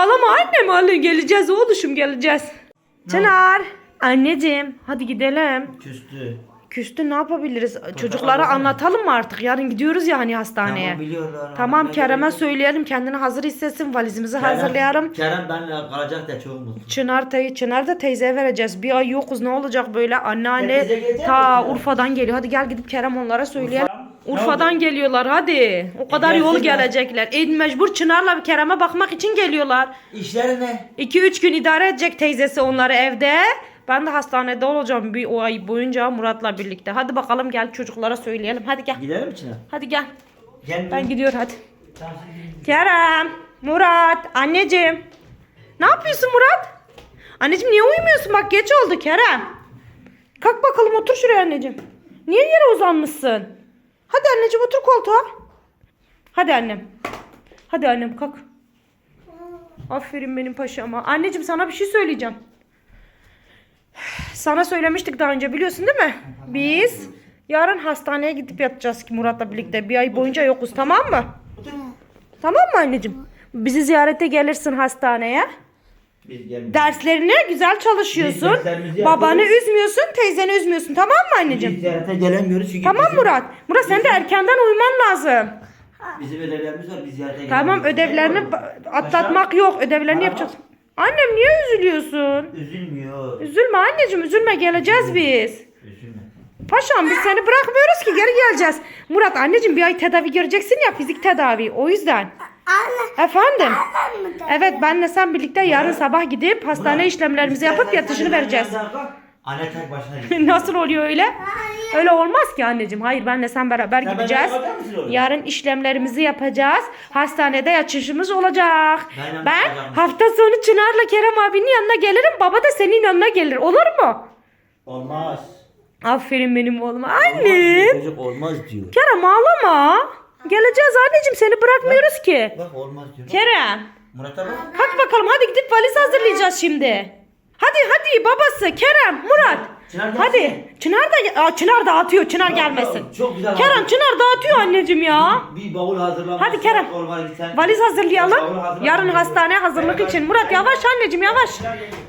Ağlama annem ağlıyor. Geleceğiz oğluşum geleceğiz. Çınar. Anneciğim hadi gidelim. Küstü. Küstü ne yapabiliriz? Çocuklara anlatalım mı artık? Yarın gidiyoruz ya hani hastaneye. Tamam biliyorlar. Tamam Kerem'e söyleyelim kendini hazır hissetsin valizimizi Kerem- hazırlayalım. Kerem benimle kalacak da çok mutlu. Çınar, tey Çınar da teyzeye vereceğiz. Bir ay yokuz ne olacak böyle anneanne ta? Urfa'dan geliyor. Hadi gel gidip Kerem onlara söyleyelim. Urfa? Urfa'dan geliyorlar hadi. O kadar yol gelecekler. E, mecbur Çınar'la Kerem'e bakmak için geliyorlar. İşleri ne? 2-3 gün idare edecek teyzesi onları evde. Ben de hastanede olacağım bir o ay boyunca Murat'la birlikte. Hadi bakalım gel çocuklara söyleyelim. Hadi gel. Gidelim mi Çınar? Hadi gel. Gel. Ben gidiyorum hadi. Tamam. Kerem, Murat, anneciğim. Ne yapıyorsun Murat? Anneciğim niye uyumuyorsun? Bak geç oldu Kerem. Kalk bakalım otur şuraya anneciğim. Niye yere uzanmışsın? Hadi anneciğim otur koltuğa. Hadi annem. Hadi annem kalk. Aferin benim paşama. Anneciğim sana bir şey söyleyeceğim. Sana söylemiştik daha önce biliyorsun değil mi? Biz yarın hastaneye gidip yatacağız ki Murat'la birlikte. Bir ay boyunca yokuz tamam mı? Tamam mı anneciğim? Bizi ziyarete gelirsin hastaneye. Biz. Derslerine güzel çalışıyorsun. Biz derslerimizi Babanı yapıyoruz. üzmüyorsun, teyzeni üzmüyorsun. Tamam mı Biz anneciğim? ziyarete gelemiyoruz çünkü Tamam bizim, Murat. Murat sen de erkenden uyuman lazım. bizim ödevlerimiz var. Biz ziyarete Tamam gelemiyoruz. ödevlerini ba- atlatmak yok. Ödevlerini Bana yapacağız. Annem niye üzülüyorsun? Üzülmüyor. Üzülme anneciğim üzülme geleceğiz biz. Üzülme. Paşam biz seni bırakmıyoruz ki geri geleceğiz. Murat anneciğim bir ay tedavi göreceksin ya fizik tedavi o yüzden. Anne. Efendim? Anne. Evet benle sen birlikte yarın sabah gidip hastane işlemlerimizi yapıp yatışını vereceğiz. Anne tek başına gidiyor. Nasıl oluyor öyle? Öyle olmaz ki anneciğim. Hayır benle sen beraber Sen gideceğiz. oraya? Yarın işlemlerimizi yapacağız. Hastanede yatışımız olacak. Ben Ben hafta sonu Çınar'la Kerem abinin yanına gelirim. Baba da senin yanına gelir. Olur mu? Olmaz. Aferin benim oğluma. Annem. Çocuk olmaz diyor. Kerem ağlama. Geleceğiz anneciğim seni bırakmıyoruz ki. Bak olmaz diyor. Kerem. Murat'a bak. Hadi bakalım hadi gidip valiz hazırlayacağız şimdi. Hadi hadi babası Kerem Murat. Çınar gelsin. hadi. Çınar da Aa, Çınar dağıtıyor. Çınar gelmesin. Çok güzel Kerem hazır. Çınar dağıtıyor anneciğim ya. Bir bavul hazırlamak. Hadi Kerem. Valiz hazırlayalım. hazırla. Yarın hastaneye hazırlık için. Murat yavaş anneciğim yavaş.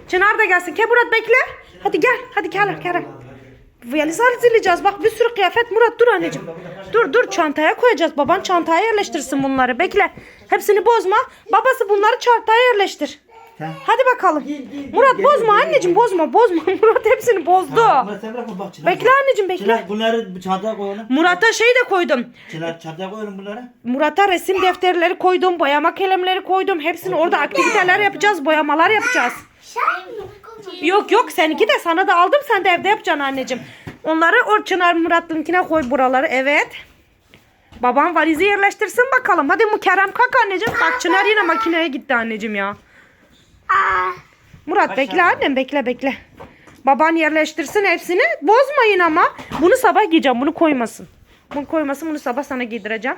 Çınar da gelsin. Ke Murat bekle. Hadi gel. Hadi gel Kerem. Valiz hazırlayacağız. Bak bir sürü kıyafet. Murat dur anneciğim. Dur dur çantaya koyacağız. Baban çantaya yerleştirsin bunları. Bekle. Hepsini bozma. Babası bunları çantaya yerleştir. Hadi bakalım. Murat bozma anneciğim bozma bozma. Murat hepsini bozdu. Murat sen bak. Bekle anneciğim, bekle. Çınar bunları çantaya koyalım. Murat'a şey de koydum. Çınar çantaya koyalım bunları. Murat'a resim defterleri koydum, boyama kalemleri koydum. Hepsini orada aktiviteler yapacağız, boyamalar yapacağız. Sen mi? Yok yok seninki de sana da aldım sen de evde yapacaksın anneciğim. Onları o Çınar Murat'ınkine koy buraları evet. Babam valizi yerleştirsin bakalım. Hadi Mukerrem kalk anneciğim. Bak Çınar yine makineye gitti anneciğim ya. Murat bekle annem bekle bekle. Baban yerleştirsin hepsini. Bozmayın ama. Bunu sabah giyeceğim. Bunu koymasın. Bunu koymasın. Bunu sabah sana giydireceğim.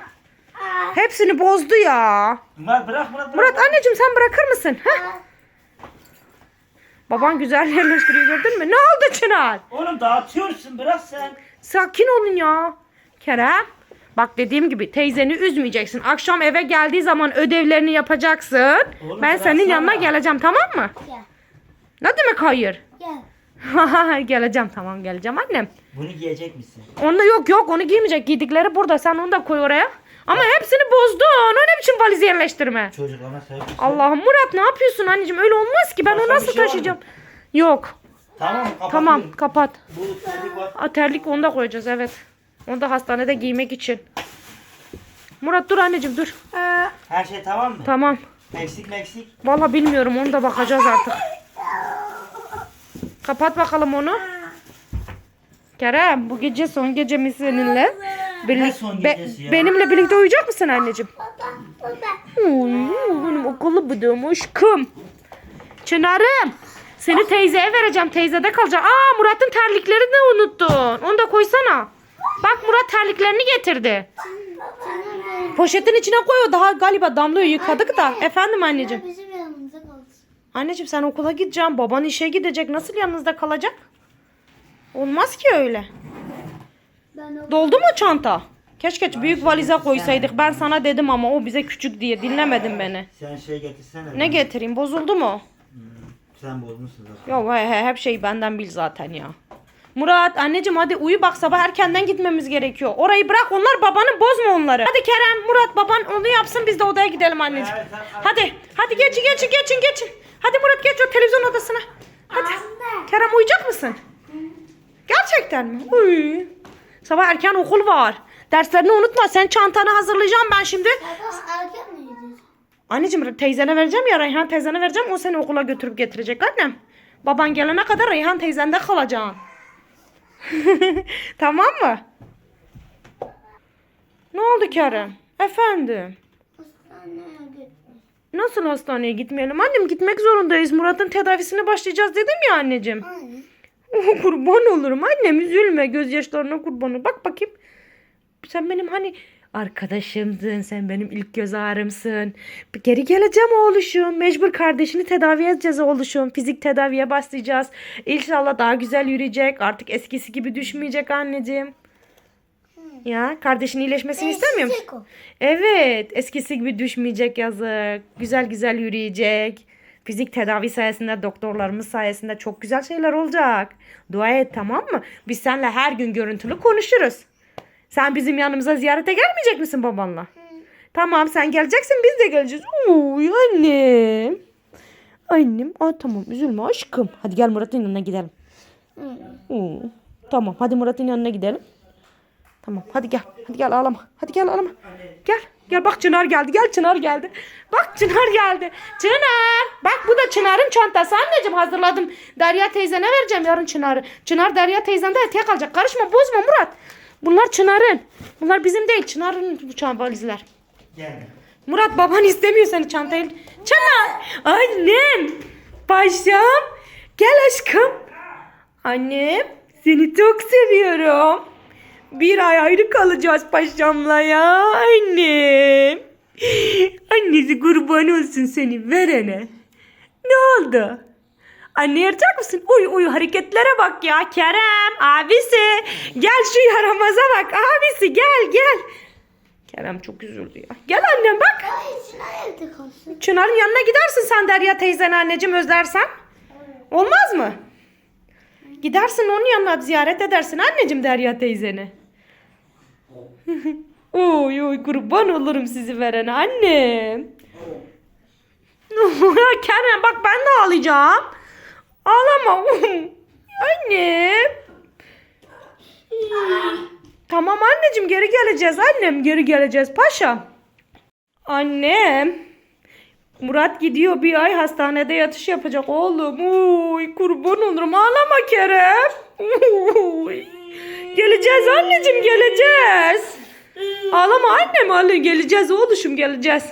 Hepsini bozdu ya. Murat bırak Murat bırak. Murat anneciğim sen bırakır mısın? Heh. Baban güzel yerleştiriyor gördün mü? Ne oldu Çınar? Oğlum dağıtıyorsun bırak sen. Sakin olun ya. Kerem. Bak dediğim gibi teyzeni üzmeyeceksin. Akşam eve geldiği zaman ödevlerini yapacaksın. Oğlum ben senin yanına geleceğim tamam mı? Gel. Ne demek hayır? Gel. geleceğim tamam geleceğim annem. Bunu giyecek misin? Onda yok yok onu giymeyecek. Giydikleri burada. Sen onu da koy oraya. Ama hepsini bozdun. O ne biçim valiz yerleştirme? Çocuklarına sahip. Allah'ım Murat ne yapıyorsun anneciğim? Öyle olmaz ki. Ben Başka onu bir nasıl şey var mı? taşıyacağım? Yok. Tamam kapatıyorum. Tamam kapat. Bu terlik var. A, terlik onu da koyacağız evet. Onu da hastanede giymek için. Murat dur anneciğim dur. Aa. Her şey tamam mı? Tamam. Meksik meksik. Vallahi bilmiyorum onu da bakacağız artık. Kapat bakalım onu. Kerem bu gece son gecemiz seninle. Birlik- son be- gecesi ya? benimle birlikte uyuyacak mısın anneciğim? Baba. Baba. Oy, benim akıllı bıdığım aşkım. Çınarım. Seni teyzeye vereceğim. Teyzede kalacak. Aa Murat'ın terliklerini de unuttun. Onu da koysana. Bak Murat terliklerini getirdi. Poşetin içine koy o daha galiba damlıyor yıkadık da. Efendim anneciğim. Bizim yanımıza kalsın. Anneciğim sen okula gideceksin. Baban işe gidecek. Nasıl yanınızda kalacak? Olmaz ki öyle. Ben Doldu mu çanta? Keşke büyük valize koysaydık. Ben sana dedim ama o bize küçük diye dinlemedin beni. Sen şey getirsene. Ne getireyim? Bozuldu mu? Sen bozmuşsun zaten. Yok he, he, hep şey benden bil zaten ya. Murat anneciğim hadi uyu bak sabah erkenden gitmemiz gerekiyor. Orayı bırak onlar babanı bozma onları. Hadi Kerem Murat baban onu yapsın biz de odaya gidelim anneciğim. Evet. Hadi hadi geçin geçin geçin geçin. Hadi Murat geç o televizyon odasına. Hadi. Anne. Kerem uyuyacak mısın? Gerçekten mi? Uy. Sabah erken okul var. Derslerini unutma. Sen çantanı hazırlayacağım ben şimdi. Sabah erken mi gidiyorsun? Anneciğim teyzene vereceğim ya Reyhan teyzene vereceğim. O seni okula götürüp getirecek annem. Baban gelene kadar Reyhan teyzende kalacaksın. tamam mı? Ne oldu Kerem? Efendim? Nasıl hastaneye gitmeyelim? Annem gitmek zorundayız. Murat'ın tedavisine başlayacağız dedim ya anneciğim. Anne. Kurban olurum annem üzülme gözyaşlarına kurban ol. Bak bakayım. Sen benim hani arkadaşımdın. Sen benim ilk göz ağrımsın. Geri geleceğim oğluşum. Mecbur kardeşini tedavi edeceğiz oğluşum. Fizik tedaviye başlayacağız. İnşallah daha güzel yürüyecek. Artık eskisi gibi düşmeyecek anneciğim. Ya kardeşin iyileşmesini istemiyor musun? Evet, eskisi gibi düşmeyecek yazık. Güzel güzel yürüyecek. Fizik tedavi sayesinde, doktorlarımız sayesinde çok güzel şeyler olacak. Dua et tamam mı? Biz seninle her gün görüntülü konuşuruz. Sen bizim yanımıza ziyarete gelmeyecek misin babanla? Tamam sen geleceksin biz de geleceğiz. Uy annem. Annem. Aa, tamam üzülme aşkım. Hadi gel Murat'ın yanına gidelim. Oo, tamam hadi Murat'ın yanına gidelim. Tamam hadi gel. Hadi gel ağlama. Hadi gel ağlama. Gel. Gel bak Çınar geldi. Gel Çınar geldi. Bak Çınar geldi. Çınar. Bak bu da Çınar'ın çantası. Anneciğim hazırladım. Derya teyzene vereceğim yarın Çınar'ı. Çınar Derya teyzende etiye kalacak. Karışma bozma Murat. Bunlar Çınar'ın. Bunlar bizim değil. Çınar'ın bu çan valizler. Gel. Murat baban istemiyor seni çantayı. Çınar. Annem. Paşam. Gel aşkım. Annem. Seni çok seviyorum. Bir ay ayrı kalacağız paşamla ya annem. Annesi kurban olsun seni verene. Ne oldu? Anne yarayacak mısın? Uy uy hareketlere bak ya Kerem abisi. Gel şu yaramaza bak abisi gel gel. Kerem çok üzüldü ya. Gel annem bak. Çınar'ın yanına gidersin sen Derya teyzen anneciğim özlersen. Olmaz mı? Gidersin onun yanına ziyaret edersin anneciğim Derya teyzeni. oy oy kurban olurum sizi verene annem. Kerem bak ben de ağlayacağım. Ağlama. annem. Tamam anneciğim geri geleceğiz annem geri geleceğiz paşam. Annem. Murat gidiyor bir ay hastanede yatış yapacak oğlum. Uy kurban olurum ağlama Kerem. Uy. Geleceğiz anneciğim geleceğiz. Ağlama annem ağlıyor geleceğiz oğluşum geleceğiz.